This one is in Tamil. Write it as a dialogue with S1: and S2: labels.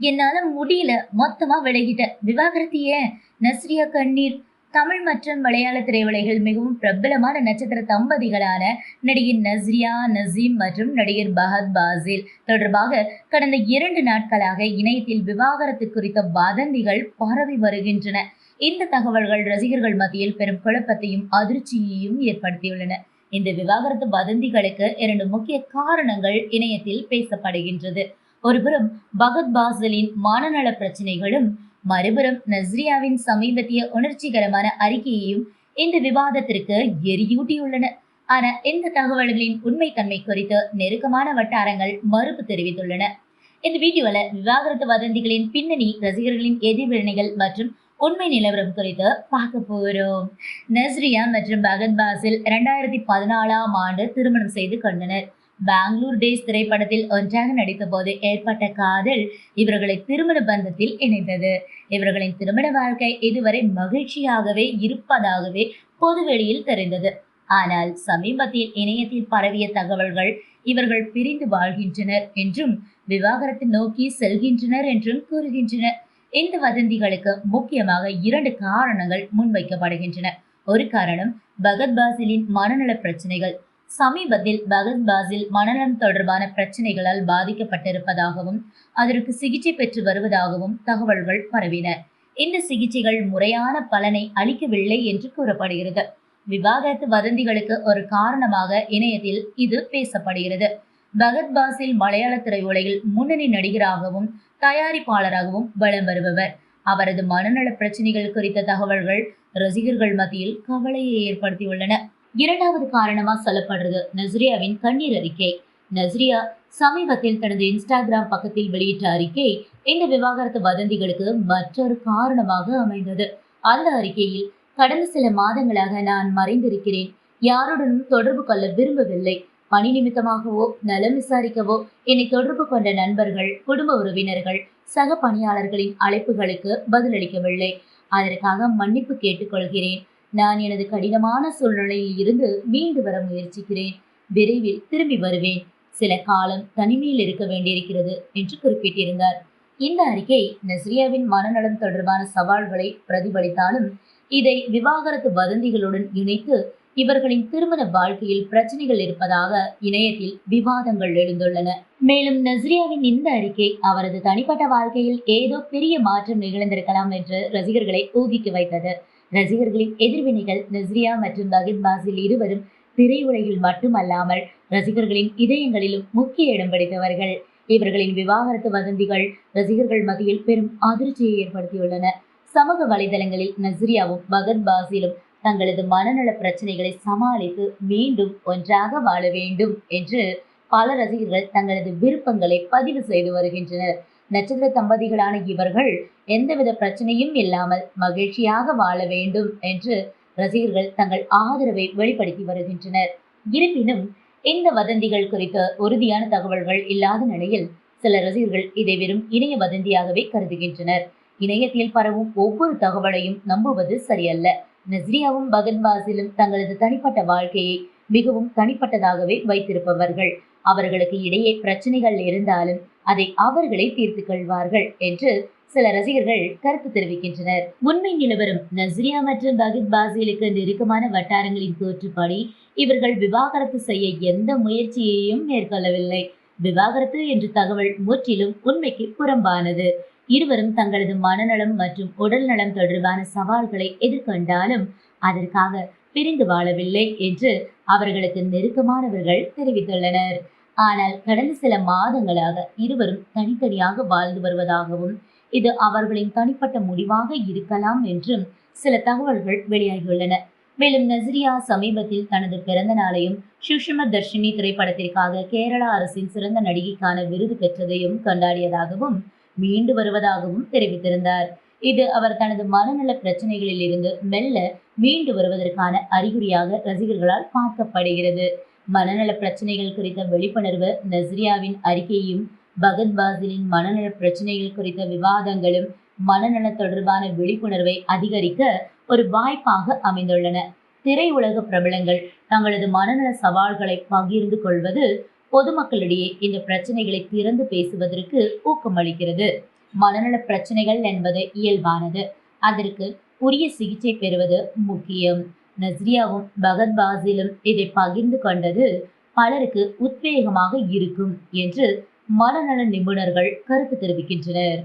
S1: என்னால முடியல. மொத்தமா விலகிட்டேன். விவாகரத்து ஏன்? நஸ்ரியா கண்ணீர். தமிழ் மற்றும் மலையாள திரையுலகில் மிகவும் பிரபலமான நட்சத்திர தம்பதிகளான நடிகர் நஸ்ரியா நசீம் மற்றும் நடிகர் பஹத் பாசில். தொடர்பாக கடந்த இரண்டு நாட்களாக இணையத்தில் விவாகரத்து குறித்த வதந்திகள் பரவி வருகின்றன. இந்த தகவல்கள் ரசிகர்கள் மத்தியில் பெரும் குழப்பத்தையும் அதிர்ச்சியையும் ஏற்படுத்தியுள்ளன. இந்த விவாகரத்து வதந்திகளுக்கு இரண்டு முக்கிய காரணங்கள் இணையத்தில் பேசப்படுகின்றது. ஒருபுறம் பகத் பாசலின் மானநல பிரச்சனைகளும் மறுபுறம் நஸ்ரியாவின் சமீபத்திய உணர்ச்சிகரமான அறிக்கையையும் இந்த விவாதத்திற்கு எரியூட்டியுள்ளன. ஆனா இந்த தகவல்களின் உண்மைத்தன்மை குறித்து நெருக்கமான வட்டாரங்கள் மறுப்பு தெரிவித்துள்ளன. இந்த வீடியோல விவாகரத்து வதந்திகளின் பின்னணி ரசிகர்களின் எதிர்வினைகள் மற்றும் உண்மை நிலவரம் குறித்து பார்க்க போகிறோம் நஸ்ரியா மற்றும் பகத் பாசில் இரண்டாயிரத்தி பதினாலாம் ஆண்டு திருமணம் செய்து கொண்டனர். பெங்களூர் டேஸ் திரைப்படத்தில் ஒன்றாக நடித்த போது ஏற்பட்ட காதல் இவர்களை திருமண பந்தத்தில் இணைந்தது இவர்களின் திருமண வாழ்க்கை இதுவரை மகிழ்ச்சியாகவே இருப்பதாகவே பொதுவெளியில் தெரிந்தது. ஆனால் சமீபத்தில் இணையத்தில் பரவிய தகவல்கள் இவர்கள் பிரிந்து வாழ்கின்றனர் என்றும் விவாகரத்தை நோக்கி செல்கின்றனர் என்றும் கூறுகின்றனர் இந்த வதந்திகளுக்கு முக்கியமாக இரண்டு காரணங்கள் முன்வைக்கப்படுகின்றன. ஒரு காரணம் பகத் பாசிலின் மனநல பிரச்சனைகள். சமீபத்தில் பகத் பாசில் மனநலம் தொடர்பான பிரச்சனைகளால் பாதிக்கப்பட்டிருப்பதாகவும் அதற்கு சிகிச்சை பெற்று வருவதாகவும் தகவல்கள் பரவின. இந்த சிகிச்சைகள் முறையான பலனை அளிக்கவில்லை என்று கூறப்படுகிறது. விவாகரத்து வதந்திகளுக்கு ஒரு காரணமாக இணையத்தில் இது பேசப்படுகிறது. பகத் பாசில் மலையாள திரையுலகில் முன்னணி நடிகராகவும் தயாரிப்பாளராகவும் வலம் வருபவர். அவரது மனநல பிரச்சனைகள் குறித்த தகவல்கள் ரசிகர்கள் மத்தியில் கவலையை ஏற்படுத்தியுள்ளன. இரண்டாவது காரணமா சொல்லப்படுறது நஸ்ரியாவின் கண்ணீர் அறிக்கை. நஸ்ரியா சமீபத்தில் தனது இன்ஸ்டாகிராம் பக்கத்தில் வெளியிட்ட அறிக்கை இந்த விவாகரத்து வதந்திகளுக்கு மற்றொரு காரணமாக அமைந்தது. அந்த அறிக்கையில் கடந்த சில மாதங்களாக நான் மறைந்திருக்கிறேன். யாருடனும் தொடர்பு கொள்ள விரும்பவில்லை. பணி நிமித்தமாகவோ நலம் விசாரிக்கவோ என்னை தொடர்பு கொண்ட நண்பர்கள் குடும்ப உறவினர்கள் சக பணியாளர்களின் அழைப்புகளுக்கு பதிலளிக்கவில்லை. அதற்காக மன்னிப்பு கேட்டுக்கொள்கிறேன். நான் எனது கடினமான சூழ்நிலையில் இருந்து மீண்டு வர முயற்சிக்கிறேன். விரைவில் திரும்பி வருவேன். சில காலம் தனிமையில் இருக்க வேண்டியிருக்கிறது என்று குறிப்பிட்டிருந்தார். இந்த அறிக்கை நஸ்ரியாவின் மனநலம் தொடர்பான சவால்களை பிரதிபலித்தாலும் இதை விவாகரத்து வதந்திகளுடன் இணைத்து இவர்களின் திருமண வாழ்க்கையில் பிரச்சனைகள் இருப்பதாக இணையத்தில் விவாதங்கள் எழுந்துள்ளன. மேலும் நஸ்ரியாவின் இந்த அறிக்கை அவரது தனிப்பட்ட வாழ்க்கையில் ஏதோ பெரிய மாற்றம் நிகழ்ந்திருக்கலாம் என்று ரசிகர்களை ஊகிக்க வைத்தது. ரசிகர்களின் எதிர்வினைகள் நஸ்ரியா மற்றும் பகித் பாசில் இருவரும் திரையுலகில் மட்டுமல்லாமல் ரசிகர்களின் இதயங்களிலும் முக்கிய இடம் பிடித்தவர்கள். இவர்களின் விவாகரத்து வதந்திகள் ரசிகர்கள் மத்தியில் பெரும் அதிர்ச்சியை ஏற்படுத்தியுள்ளன. சமூக வலைதளங்களில் நஸ்ரியாவும் பகத் பாசிலும் தங்களது மனநல பிரச்சனைகளை சமாளித்து மீண்டும் ஒன்றாக வாழ வேண்டும் என்று பல ரசிகர்கள் தங்களது விருப்பங்களை பதிவு செய்து வருகின்றனர். நட்சத்திர தம்பதிகளான இவர்கள் எந்தவித பிரச்சனையும் இல்லாமல் மகிழ்ச்சியாக வாழ வேண்டும் என்று ரசிகர்கள் தங்கள் ஆதரவை வெளிப்படுத்தி வருகின்றனர். இருப்பினும் இந்த வதந்திகள் குறித்த உறுதியான தகவல்கள் இல்லாத நிலையில் சில ரசிகர்கள் இதை வெறும் இணைய வதந்தியாகவே கருதுகின்றனர். இணையத்தில் பரவும் ஒவ்வொரு தகவலையும் நம்புவது சரியல்ல. நஸ்ரியாவும் பகன் பாசிலும் தங்களது தனிப்பட்ட வாழ்க்கையை மிகவும் தனிப்பட்டதாகவே வைத்திருப்பவர்கள். அவர்களுக்கு இடையே பிரச்சனைகள் இருந்தாலும் அதை அவர்களே தீர்த்து கொள்வார்கள் என்று சில ரசிகர்கள் கருத்து தெரிவிக்கின்றனர். உண்மை நிலவரம் நஸ்ரியா மற்றும் பகித் பாசிலுக்கு நெருக்கமான வட்டாரங்களின் கூற்றுப்படி இவர்கள் விவாகரத்து செய்ய எந்த முயற்சியையும் மேற்கொள்ளவில்லை. விவாகரத்து என்ற தகவல் முற்றிலும் உண்மைக்கு புறம்பானது. இருவரும் தங்களது மனநலம் மற்றும் உடல் நலம் தொடர்பான சவால்களை எதிர்கொண்டாலும் அதற்காக பிரிந்து வாழவில்லை என்று அவர்களுக்கு நெருக்கமானவர்கள் தெரிவித்துள்ளனர். ஆனால் கடந்த சில மாதங்களாக இருவரும் தனித்தனியாக வாழ்ந்து வருவதாகவும் இது அவர்களின் தனிப்பட்ட முடிவாக இருக்கலாம் என்றும் சில தகவல்கள் வெளியாகியுள்ளன. மேலும் நசிரியா சமீபத்தில் தனது பிறந்த நாளையும் சுஷ்ம தர்ஷினி திரைப்படத்திற்காக கேரளா அரசின் சிறந்த நடிகைக்கான விருது பெற்றதையும் கொண்டாடியதாகவும் மீண்டு வருவதாகவும் தெரிவித்திருந்தார். இது அவர் தனது மனநல பிரச்சனைகளில் இருந்து மெல்ல மீண்டு வருவதற்கான அறிகுறியாக ரசிகர்களால் பார்க்கப்படுகிறது. மனநல பிரச்சனைகள் குறித்த விழிப்புணர்வு நஸ்ரியாவின் அறிக்கையும் பகத் பாசிலின் மனநல பிரச்சனைகள் குறித்த விவாதங்களும் மனநல தொடர்பான விழிப்புணர்வை அதிகரிக்க ஒரு வாய்ப்பாக அமைந்துள்ளன. திரையுலக பிரபலங்கள் தங்களது மனநல சவால்களை பகிர்ந்து கொள்வது பொதுமக்களிடையே இந்த பிரச்சனைகளை திறந்து பேசுவதற்கு ஊக்கமளிக்கிறது. மனநல பிரச்சனைகள் என்பது இயல்பானது. அதற்கு உரிய சிகிச்சை பெறுவது முக்கியம். நஸ்ரியாவும் பகத் பாசிலும் இதை பகிர்ந்து கொண்டது பலருக்கு உத்வேகமாக இருக்கும் என்று மனநல நிபுணர்கள் கருத்து தெரிவிக்கின்றனர்.